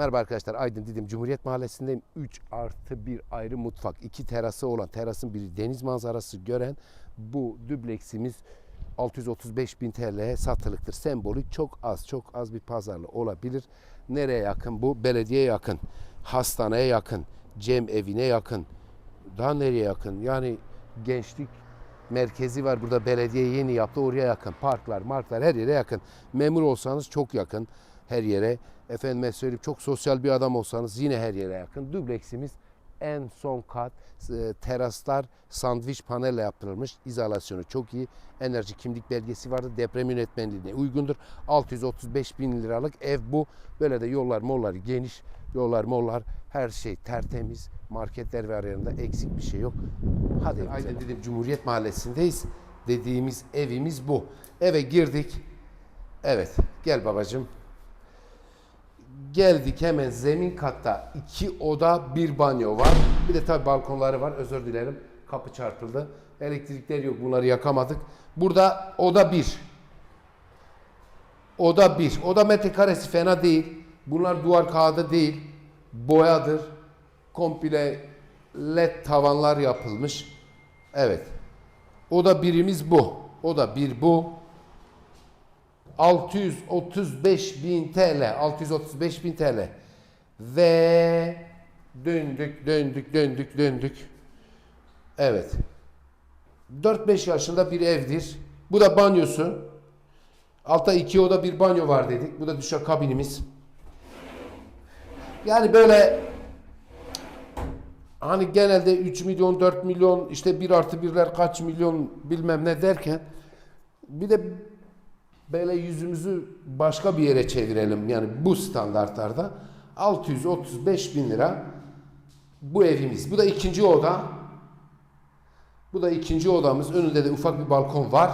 Merhaba arkadaşlar Aydın Didim Cumhuriyet Mahallesi'ndeyim. 3 artı 1 ayrı mutfak. 2 terası olan terasın biri deniz manzarası gören bu dübleksimiz 635 bin TL'ye satılıktır. Sembolik çok az çok az bir pazarlı olabilir. Nereye yakın bu? Belediye yakın. Hastaneye yakın. Cem evine yakın. Daha nereye yakın? Yani gençlik merkezi var burada belediye yeni yaptı oraya yakın. Parklar, marklar her yere yakın. Memur olsanız çok yakın her yere. Efendime söyleyeyim çok sosyal bir adam olsanız yine her yere yakın. Dubleksimiz en son kat e, teraslar sandviç panelle yaptırılmış. İzolasyonu çok iyi. Enerji kimlik belgesi vardı. Deprem yönetmenliğine uygundur. 635 bin liralık ev bu. Böyle de yollar mollar geniş. Yollar mollar her şey tertemiz. Marketler ve aralarında eksik bir şey yok. Hadi Aydın dedim Cumhuriyet Mahallesi'ndeyiz. Dediğimiz evimiz bu. Eve girdik. Evet gel babacığım. Geldik hemen zemin katta iki oda bir banyo var. Bir de tabi balkonları var. Özür dilerim. Kapı çarpıldı. Elektrikler yok. Bunları yakamadık. Burada oda bir. Oda bir. Oda metrekaresi fena değil. Bunlar duvar kağıdı değil. Boyadır. Komple led tavanlar yapılmış. Evet. Oda birimiz bu. Oda bir bu. 635 bin TL. 635 bin TL. Ve döndük, döndük, döndük, döndük. Evet. 4-5 yaşında bir evdir. Bu da banyosu. Altta iki oda bir banyo var dedik. Bu da duşa kabinimiz. Yani böyle hani genelde 3 milyon 4 milyon işte 1 artı birler kaç milyon bilmem ne derken bir de böyle yüzümüzü başka bir yere çevirelim. Yani bu standartlarda 635 bin lira bu evimiz. Bu da ikinci oda. Bu da ikinci odamız. Önünde de ufak bir balkon var.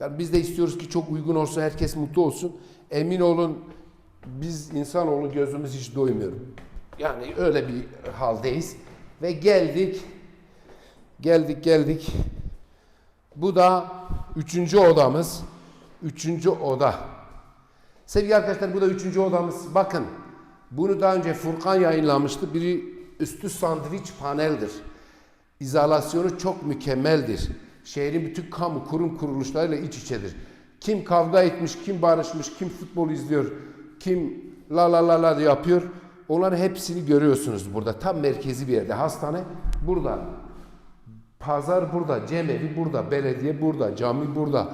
Yani biz de istiyoruz ki çok uygun olsun, herkes mutlu olsun. Emin olun biz insanoğlu gözümüz hiç doymuyor. Yani öyle bir haldeyiz. Ve geldik. Geldik geldik. Bu da üçüncü odamız. Üçüncü oda. Sevgili arkadaşlar bu da üçüncü odamız. Bakın bunu daha önce Furkan yayınlamıştı. Biri üstü sandviç paneldir. İzolasyonu çok mükemmeldir. Şehrin bütün kamu kurum kuruluşlarıyla iç içedir. Kim kavga etmiş, kim barışmış, kim futbol izliyor, kim la la la la yapıyor. Onların hepsini görüyorsunuz burada. Tam merkezi bir yerde. Hastane burada. Pazar burada, cemevi burada, belediye burada, cami burada.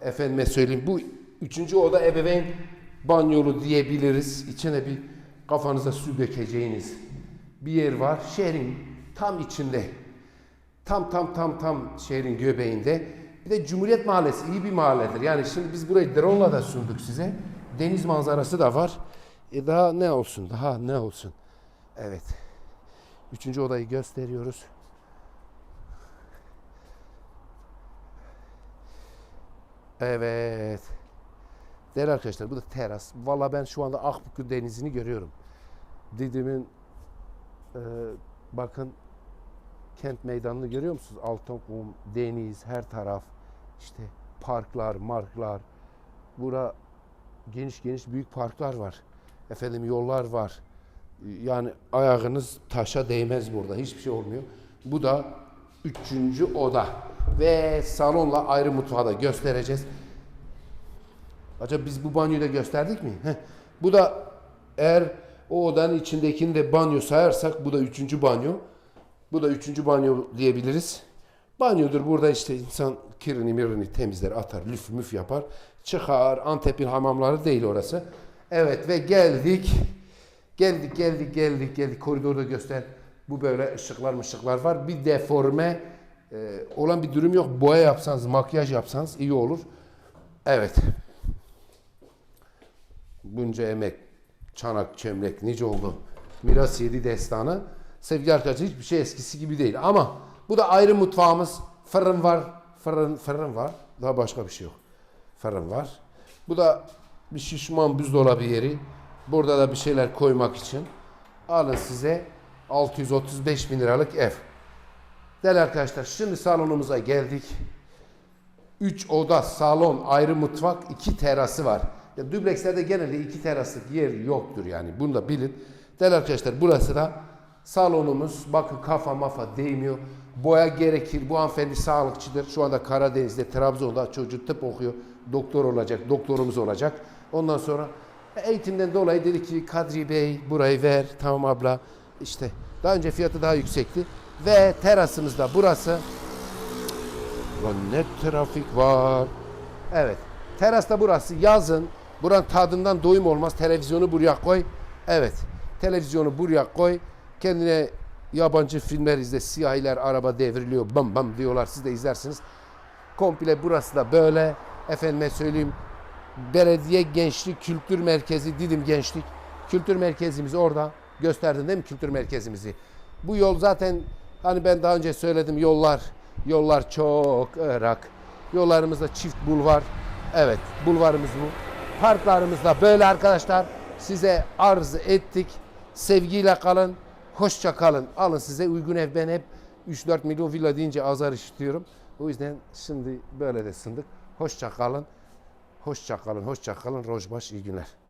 Efendime söyleyeyim bu üçüncü oda ebeveyn banyolu diyebiliriz. İçine bir kafanıza su dökeceğiniz bir yer var. Şehrin tam içinde. Tam tam tam tam şehrin göbeğinde. Bir de Cumhuriyet Mahallesi iyi bir mahalledir. Yani şimdi biz burayı drone'la da sunduk size. Deniz manzarası da var. E daha ne olsun? Daha ne olsun? Evet. Üçüncü odayı gösteriyoruz. Evet. Değerli arkadaşlar bu da teras. Valla ben şu anda Akbükü denizini görüyorum. Didim'in e, bakın kent meydanını görüyor musunuz? Altınkum, deniz, her taraf. işte parklar, marklar. Bura geniş geniş büyük parklar var. Efendim yollar var. Yani ayağınız taşa değmez burada. Hiçbir şey olmuyor. Bu da üçüncü oda. Ve salonla ayrı mutfağı da göstereceğiz. Acaba biz bu banyoyu da gösterdik mi? Heh. Bu da eğer o odanın içindekini de banyo sayarsak bu da üçüncü banyo. Bu da üçüncü banyo diyebiliriz. Banyodur burada işte insan kirini mirini temizler atar lüf müf yapar. Çıkar Antep'in hamamları değil orası. Evet ve geldik. Geldik geldik geldik geldik koridorda göster. Bu böyle ışıklar mışıklar var. Bir deforme e, olan bir durum yok. Boya yapsanız makyaj yapsanız iyi olur. Evet. Bunca emek, çanak, çömlek nice oldu. Miras yedi destanı. Sevgili arkadaşlar hiçbir şey eskisi gibi değil. Ama bu da ayrı mutfağımız. Fırın var. Fırın, fırın var. Daha başka bir şey yok. Fırın var. Bu da bir şişman buzdolabı yeri. Burada da bir şeyler koymak için. Alın size 635 bin liralık ev. Değerli arkadaşlar şimdi salonumuza geldik. 3 oda, salon, ayrı mutfak, 2 terası var. Ya dublekslerde genelde iki teraslık yer yoktur yani. Bunu da bilin. Değerli arkadaşlar burası da salonumuz. Bakın kafa mafa değmiyor. Boya gerekir. Bu hanımefendi sağlıkçıdır. Şu anda Karadeniz'de, Trabzon'da çocuğu tıp okuyor. Doktor olacak, doktorumuz olacak. Ondan sonra eğitimden dolayı dedi ki Kadri Bey burayı ver. Tamam abla. İşte daha önce fiyatı daha yüksekti. Ve terasımızda burası. Ulan ne trafik var. Evet. Terasta burası yazın. Buranın tadından doyum olmaz. Televizyonu buraya koy. Evet. Televizyonu buraya koy. Kendine yabancı filmler izle. Siyahiler araba devriliyor. Bam bam diyorlar. Siz de izlersiniz. Komple burası da böyle. Efendime söyleyeyim. Belediye Gençlik Kültür Merkezi Didim Gençlik. Kültür merkezimiz orada. Gösterdin değil mi kültür merkezimizi? Bu yol zaten hani ben daha önce söyledim yollar yollar çok ırak. Yollarımızda çift bulvar. Evet bulvarımız bu. Parklarımız da böyle arkadaşlar. Size arz ettik. Sevgiyle kalın. Hoşça kalın. Alın size uygun ev. Ben hep 3-4 milyon villa deyince azar işitiyorum. O yüzden şimdi böyle de sındık. Hoşça kalın. Hoşça kalın. Hoşça kalın. Rojbaş iyi günler.